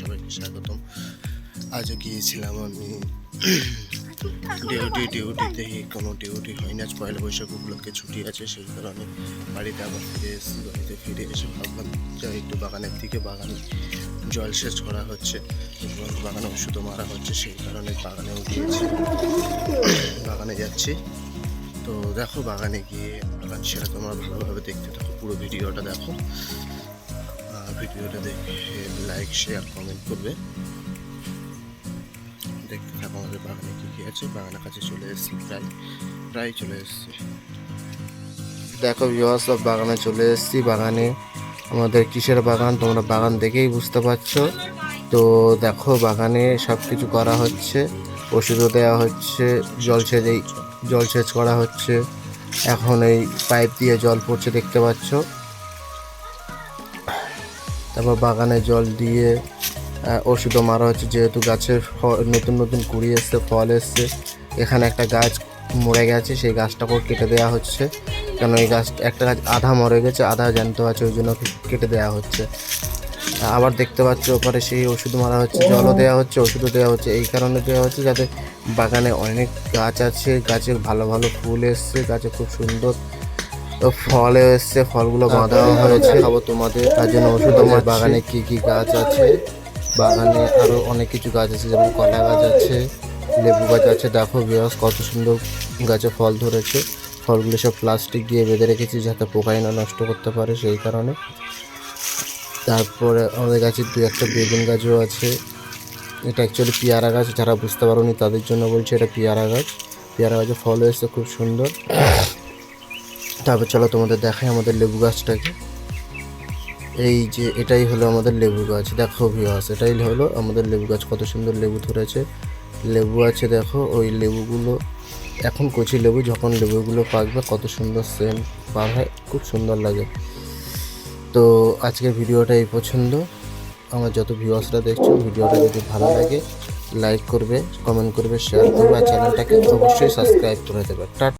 সবাইকে স্বাগতম। আজও গিয়েছিলাম আমি। ডিউটি ডিউটিতে কোনো ডিউটি হয়নি আজ পয়লা বৈশাখ উপলক্ষে ছুটি আছে সেই কারণে বাড়িতে আবার ফিরে এসেছি বাড়িতে ফিরে এসে ভাবলাম যাই একটু বাগানের দিকে বাগানে জলসেচ করা হচ্ছে এবং বাগানে ওষুধও মারা হচ্ছে সেই কারণে বাগানেও গিয়েছি বাগানে যাচ্ছি। তো দেখো বাগানে গিয়ে বাগান সেটা তোমরা ভালোভাবে দেখতে থাকো পুরো ভিডিওটা দেখো। ভিডিওটা দেখে লাইক শেয়ার কমেন্ট করবে। দেখতে থাকো আমাদের বাগানে কী কী আছে। বাগানের কাছে চলে এসেছি, প্রায় প্রায় চলে এসেছি। দেখো বিবাহ সব বাগানে চলে এসেছি। বাগানে আমাদের কিসের বাগান? তোমরা বাগান দেখেই বুঝতে পারছ। তো দেখো, বাগানে সব কিছু করা হচ্ছে। ওষুধও দেওয়া হচ্ছে জলসেচ এই জলসেচ করা হচ্ছে। এখন এই পাইপ দিয়ে জল পড়ছে, দেখতে পাচ্ছ। তারপর বাগানে জল দিয়ে ওষুধও মারা হচ্ছে, যেহেতু গাছের নতুন নতুন কুড়ি এসছে, ফল এসছে, এখানে একটা গাছ মরে গেছে, সেই গাছটাকেও কেটে দেওয়া হচ্ছে কেন এই গাছ, একটা গাছ আধা মরে গেছে, আধা জ্যান্ত আছে, ওই জন্য কেটে দেওয়া হচ্ছে। আবার দেখতে পাচ্ছ, ওপরে সেই ওষুধ মারা হচ্ছে, জলও দেওয়া হচ্ছে ওষুধও দেওয়া হচ্ছে, এই কারণে দেওয়া হচ্ছে, যাতে বাগানে অনেক গাছ আছে, গাছে ভালো ভালো ফুল এসছে, গাছে খুব সুন্দর তো ফলে এসছে ফলগুলো বাঁধাও হয়েছে। খাব তোমাদের। তার জন্য ওষুধ আমার বাগানে কি কি গাছ আছে? বাগানে আরও অনেক কিছু গাছ আছে যেমন কলা গাছ আছে লেবু গাছ আছে। দেখো বিয়াস কত সুন্দর গাছে ফল ধরেছে। ফলগুলো সব প্লাস্টিক দিয়ে বেঁধে রেখেছি যাতে পোকাই না নষ্ট করতে পারে সেই কারণে। তারপরে আমাদের গাছে দু একটা বেগুন গাছও আছে। এটা অ্যাকচুয়ালি পেয়ারা গাছ যারা বুঝতে পারোনি তাদের জন্য বলছি এটা পেয়ারা গাছ। পেয়ারা গাছে ফল এসছে খুব সুন্দর। তারপর চলো তোমাদের দেখাই আমাদের লেবু গাছটাকে। এই যে, এটাই হলো আমাদের লেবু গাছ। দেখো ভিওয়াস এটাই হলো আমাদের লেবু গাছ। কত সুন্দর লেবু ধরেছে। লেবু আছে দেখো, ওই লেবুগুলো, এখন কচি লেবু, যখন লেবুগুলো পাকবে, কত সুন্দর সেন্ট বার হয় খুব সুন্দর লাগে। তো আজকের ভিডিওটা এই পছন্দ আমার যত ভিউয়ার্সরা দেখছ, ভিডিওটা যদি ভালো লাগে লাইক করবে কমেন্ট করবে শেয়ার করবে, আর চ্যানেলটাকে অবশ্যই সাবস্ক্রাইব করে দেবে। টাটা।